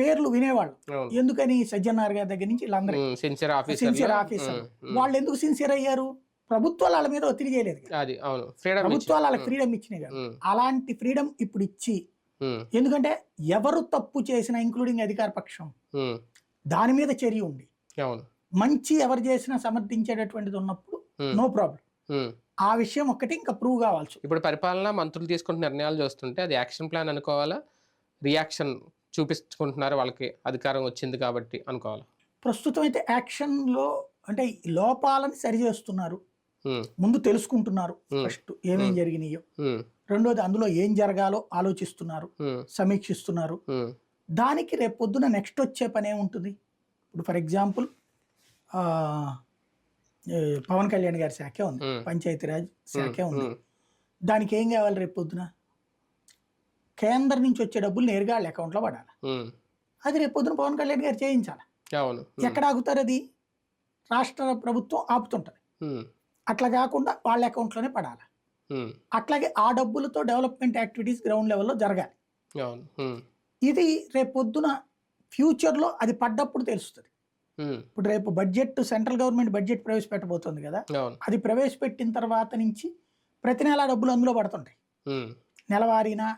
పేర్లు వినేవాళ్ళు. ఎందుకని సజ్జనార్ గారి దగ్గర నుంచి వీళ్ళందరూ సిన్సియర్ ఆఫీసర్ వాళ్ళు ఎందుకు సిన్సియర్ అయ్యారు? ప్రభుత్వాలు వాళ్ళ మీద ఒత్తిడి చేయలేదు ప్రభుత్వాలు వాళ్ళకి ఫ్రీడమ్ ఇచ్చినాయి కదా. అలాంటి ఫ్రీడమ్ ఇప్పుడు ఇచ్చి. ఎందుకంటే ఎవరు తప్పు చేసినా ఇంక్లూడింగ్ అధికార పక్షం దాని మీద చర్య ఉంది. మంచి ఎవరు చేసినా సమర్థించేటటువంటిది ఉన్నప్పుడు నో ప్రాబ్లం. ఆ విషయం ఒక్కటి ఇంకా ప్రూవ్ కావాల్సి ఇప్పుడు పరిపాలన మంత్రులు తీసుకుంటున్న నిర్ణయాలు చూస్తుంటే అది యాక్షన్ ప్లాన్ అనుకోవాలా? రియాక్షన్ చూపించుకుంటున్నారు వాళ్ళకి అధికారం వచ్చింది కాబట్టి అనుకోవాలా? ప్రస్తుతం అయితే యాక్షన్లో అంటే లోపాలను సరి చేస్తున్నారు ఉమ్, ముందు తెలుసుకుంటున్నారు. ఫస్ట్ ఏమేం జరిగినాయో. రెండోది అందులో ఏం జరగాలో ఆలోచిస్తున్నారు సమీక్షిస్తున్నారు. దానికి రేపు పొద్దున నెక్స్ట్ వచ్చే పని ఏముంటుంది? ఇప్పుడు ఫర్ ఎగ్జాంపుల్ పవన్ కళ్యాణ్ గారి శాఖే ఉంది. పంచాయతీరాజ్ శాఖే ఉంది. దానికి ఏం కావాలి రేపు పొద్దున కేంద్రం నుంచి వచ్చే డబ్బులు నేరుగా వాళ్ళ అకౌంట్లో పడాలి. అది రేపు పొద్దున పవన్ కళ్యాణ్ గారు చేయించాలి. ఎక్కడ ఆగుతారు అది? రాష్ట్ర ప్రభుత్వం ఆపుతుంటది. అట్లా కాకుండా వాళ్ళ అకౌంట్లోనే పడాలి. ఉమ్, అట్లాగే ఆ డబ్బులతో డెవలప్మెంట్ యాక్టివిటీస్ గ్రౌండ్ లెవెల్లో జరగాలి. ఇది రేపు పొద్దున ఫ్యూచర్లో అది పడ్డప్పుడు తెలుస్తుంది. ఇప్పుడు రేపు బడ్జెట్ సెంట్రల్ గవర్నమెంట్ బడ్జెట్ ప్రవేశపెట్టబోతుంది కదా? అది ప్రవేశపెట్టిన తర్వాత నుంచి ప్రతి నెల డబ్బులు అందులో పడుతుంటాయి. నెలవారీనా